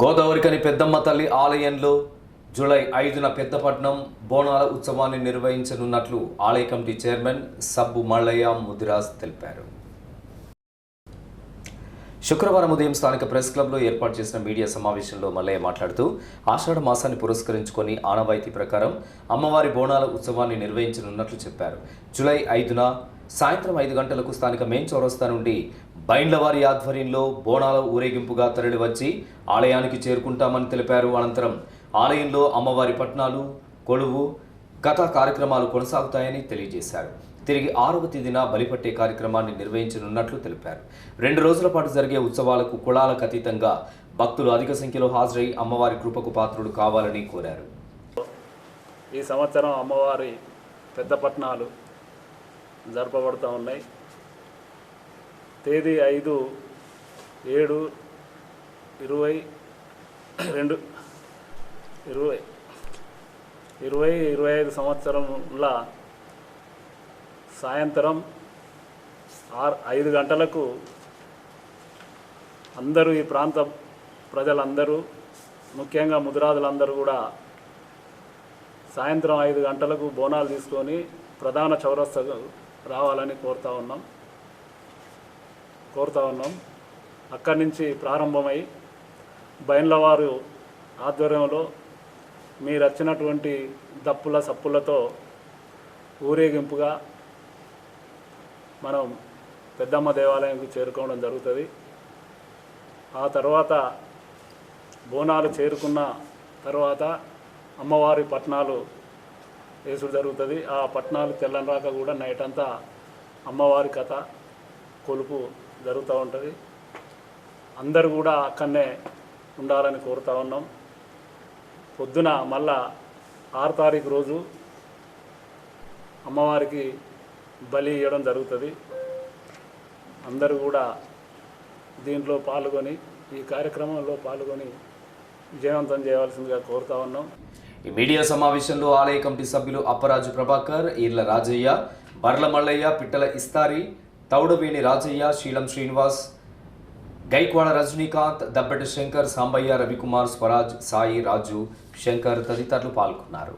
గోదావరికని పెద్దమ్మ తల్లి ఆలయంలో జూలై ఐదున పెద్దపట్నం బోనాల ఉత్సవాన్ని నిర్వహించనున్నట్లు ఆలయ కమిటీ చైర్మన్ సబ్బు మల్లయ్య ముదిరాజ్ తెలిపారు. శుక్రవారం ఉదయం స్థానిక ప్రెస్ క్లబ్లో ఏర్పాటు చేసిన మీడియా సమావేశంలో మల్లయ్య మాట్లాడుతూ ఆషాఢ మాసాన్ని పురస్కరించుకొని ఆనవాయితీ ప్రకారం అమ్మవారి బోనాల ఉత్సవాన్ని నిర్వహించనున్నట్లు చెప్పారు. జూలై ఐదున సాయంత్రం ఐదు గంటలకు స్థానిక మెయిన్ చౌరస్తా నుండి బైండ్లవారి ఆధ్వర్యంలో బోనాల ఊరేగింపుగా తరలివచ్చి ఆలయానికి చేరుకుంటామని తెలిపారు. అనంతరం ఆలయంలో అమ్మవారి పట్నాలు కొలువు గత కార్యక్రమాలు కొనసాగుతాయని తెలియజేశారు. తిరిగి ఆరవ తేదీన బలిపట్టే కార్యక్రమాన్ని నిర్వహించనున్నట్లు తెలిపారు. రెండు రోజుల పాటు జరిగే ఉత్సవాలకు కులాలకు అతీతంగా భక్తులు అధిక సంఖ్యలో హాజరై అమ్మవారి కృపకు పాత్రుడు కావాలని కోరారు. ఈ సంవత్సరం అమ్మవారి పెద్ద పట్నాలు జరపబడుతూ ఉన్నాయి. తేదీ ఐదు ఏడు ఇరవై రెండు ఇరవై ఇరవై ఇరవై ఐదు సంవత్సరంలో సాయంత్రం ఆరు ఐదు గంటలకు అందరూ ఈ ప్రాంత ప్రజలందరూ ముఖ్యంగా ముదిరాజులందరూ కూడా సాయంత్రం ఐదు గంటలకు బోనాలు తీసుకొని ప్రధాన చౌరస్తకు రావాలని కోరుతా ఉన్నాం. కోరుతా ఉన్నాం. అక్కడి నుంచి ప్రారంభమై బైన్లవారు ఆధ్వర్యంలో మీరు వచ్చినటువంటి దప్పుల సప్పులతో ఊరేగింపుగా మనం పెద్దమ్మ దేవాలయంకు చేరుకోవడం జరుగుతుంది. ఆ తర్వాత బోనాలు చేరుకున్న తర్వాత అమ్మవారి పట్నాలు వేసుడు జరుగుతుంది. ఆ పట్నాలు తెల్లనరాక కూడా నైట్ అంతా అమ్మవారి కథ కొలుపు జరుగుతూ ఉంటుంది. అందరూ కూడా అక్కడనే ఉండాలని కోరుతా ఉన్నాం. పొద్దున మళ్ళా ఆరు తారీఖు రోజు అమ్మవారికి బలి ఇవ్వడం జరుగుతుంది. అందరూ కూడా దీంట్లో పాల్గొని ఈ కార్యక్రమంలో పాల్గొని విజయవంతం చేయవలసిందిగా కోరుతా ఉన్నాం. ఈ మీడియా సమావేశంలో ఆలయ కమిటీ సభ్యులు అప్పరాజు ప్రభాకర్ ఈర్ల రాజయ్య బర్ల మల్లయ్య పిట్టల ఇస్తారి తౌడవేణి రాజయ్య శీలం శ్రీనివాస్ గైక్వాడ రజనీకాంత్ దబ్బెట శంకర్ సాంబయ్య రవికుమార్ స్వరాజ్ సాయి రాజు శంకర్ తదితరులు పాల్గొన్నారు.